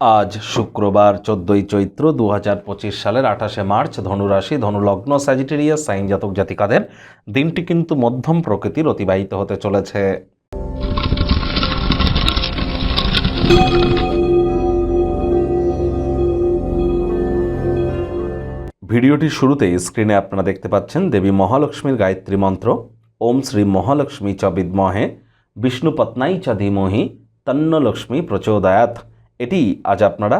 আজ শুক্রবার, চোদ্দোই চৈত্র দু হাজার পঁচিশ সালের আঠাশে মার্চ, ধনুরাশি, ধনুলগ্ন স্যাজিটেরিয়াস সাইন জাতক জাতিকাদের দিনটি কিন্তু মধ্যম প্রকৃতির অতিবাহিত হতে চলেছে। ভিডিওটির শুরুতেই স্ক্রিনে আপনারা দেখতে পাচ্ছেন দেবী মহালক্ষ্মীর গায়ত্রী মন্ত্র, ওম শ্রী মহালক্ষ্মী চ বিদ্মহে, বিষ্ণু পত্নাই চ ধীমহি, তন্ন লক্ষ্মী প্রচোদয়াত এটি আজ আপনারা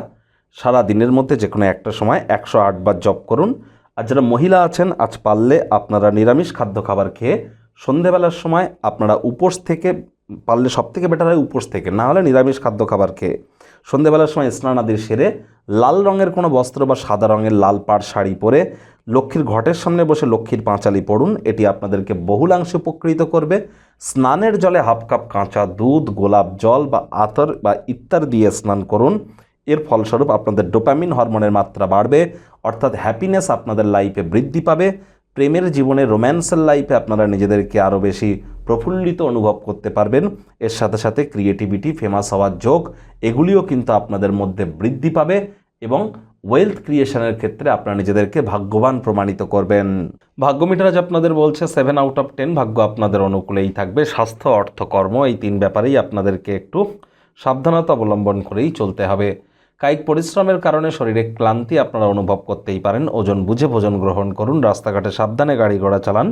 সারা দিনের মধ্যে যে কোনো একটা সময় একশো আটবার জপ করুন। আর যারা মহিলা আছেন, আজ পারলে আপনারা নিরামিষ খাদ্য খাবার খেয়ে সন্ধেবেলার সময় আপনারা উপোস থেকে, পারলে সব থেকে বেটার হয় উপোস থেকে, না হলে নিরামিষ খাদ্য খাবার খেয়ে। সন্ধেবেলার সময় স্নান আদির সেরে লাল রঙের কোনো বস্ত্র বা সাদা রঙের লাল পাড় শাড়ি পরে লক্ষ্মীর ঘটের সামনে বসে লক্ষ্মীর পাঁচালি পড়ুন। এটি আপনাদেরকে বহুলাংশে উপকৃত করবে। স্নানের জলে হাফ কাপ কাঁচা দুধ, গোলাপ জল বা আতর বা ইত্যাদি দিয়ে স্নান করুন। এর ফলস্বরূপ আপনাদের ডোপামিন হরমোনের মাত্রা বাড়বে, অর্থাৎ হ্যাপিনেস আপনাদের লাইফে বৃদ্ধি পাবে। প্রেমের জীবনে রোম্যান্সের লাইফে আপনারা নিজেদেরকে আরও বেশি প্রফুল্লিত অনুভব করতে পারবেন। এর সাথে সাথে ক্রিয়েটিভিটি, ফেমাস হওয়ার যোগ, এগুলিও কিন্তু আপনাদের মধ্যে বৃদ্ধি পাবে এবং ওয়েলথ ক্রিয়েশনের ক্ষেত্রে আপনারা নিজেদেরকে ভাগ্যবান প্রমাণিত করবেন। ভাগ্য মিটার আজ আপনাদের বলছে সেভেন আউট অফ টেন ভাগ্য আপনাদের অনুকূলেই থাকবে। স্বাস্থ্য, অর্থ, কর্ম, এই তিন ব্যাপারেই আপনাদেরকে একটু সাবধানতা অবলম্বন করেই চলতে হবে। কায়িক পরিশ্রমের কারণে শরীরে ক্লান্তি আপনারা অনুভব করতেই পারেন। ওজন বুঝে ভোজন গ্রহণ করুন, রাস্তাঘাটে সাবধানে গাড়ি ঘোড়া চালান।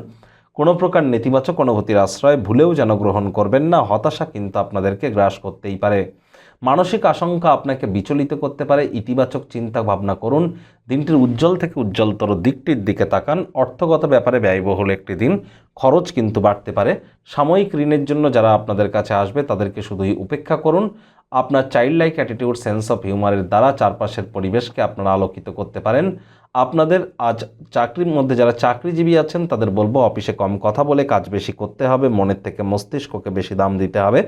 কোনো প্রকার নেতিবাচক অনুভূতির আশ্রয় ভুলেও যেন গ্রহণ করবেন না, হতাশা কিন্তু আপনাদেরকে গ্রাস করতেই পারে। মানসিক আশঙ্কা আপনাকে বিচলিত করতে পারে, ইতিবাচক চিন্তা ভাবনা করুন, দিনটির উজ্জ্বল থেকে উজ্জ্বলতর দিকটির দিকে তাকান, অর্থগত ব্যাপারে ব্যয়বহুল একটি দিন, খরচ কিন্তু বাড়তে পারে। সাময়িক ঋণের জন্য যারা আপনাদের কাছে আসবে, তাদেরকে শুধুই উপেক্ষা করুন। আপনার child like attitude sense of হিউমারের দ্বারা চারপাশের পরিবেশকে আপনারা আলোকিত করতে পারেন। আপনাদের আজ চাকরির মধ্যে যারা চাকরিজীবী আছেন, তাদের বলব, অফিসে কম কথা বলে কাজ বেশি করতে হবে, মনের থেকে মস্তিষ্ককে বেশি দাম দিতে হবে।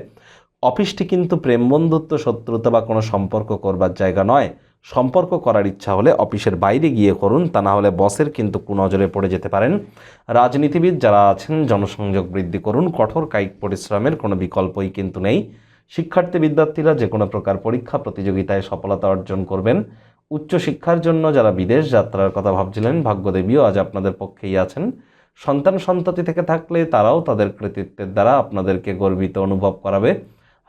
অফিসটি কিন্তু প্রেম বন্ধুত্ব, শত্রুতা বা কোনো সম্পর্ক করবার জায়গা নয়। সম্পর্ক করার ইচ্ছা হলে অফিসের বাইরে গিয়ে করুন, তা না হলে বসের কিন্তু কুনজরে পড়ে যেতে পারেন। রাজনীতিবিদ যারা আছেন, জনসংযোগ বৃদ্ধি করুন, কঠোর কায়িক পরিশ্রমের কোনো বিকল্পই কিন্তু নেই। শিক্ষার্থী বিদ্যার্থীরা যে কোনো প্রকার পরীক্ষা, প্রতিযোগিতায় সফলতা অর্জন করবেন। উচ্চশিক্ষার জন্য যারা বিদেশ যাত্রার কথা ভাবছিলেন, ভাগ্যদেবীও আজ আপনাদের পক্ষেই আছেন। সন্তান সন্ততি থেকে থাকলে তারাও তাদের কৃতিত্বের দ্বারা আপনাদেরকে গর্বিত অনুভব করাবে।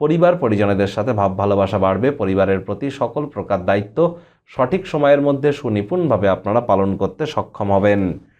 পরিবার, পরিজনেদের সাথে ভাব, ভালোবাসা বাড়বে। পরিবারের প্রতি সকল প্রকার দায়িত্ব সঠিক সময়ের মধ্যে সুনিপুণভাবে আপনারা পালন করতে সক্ষম হবেন।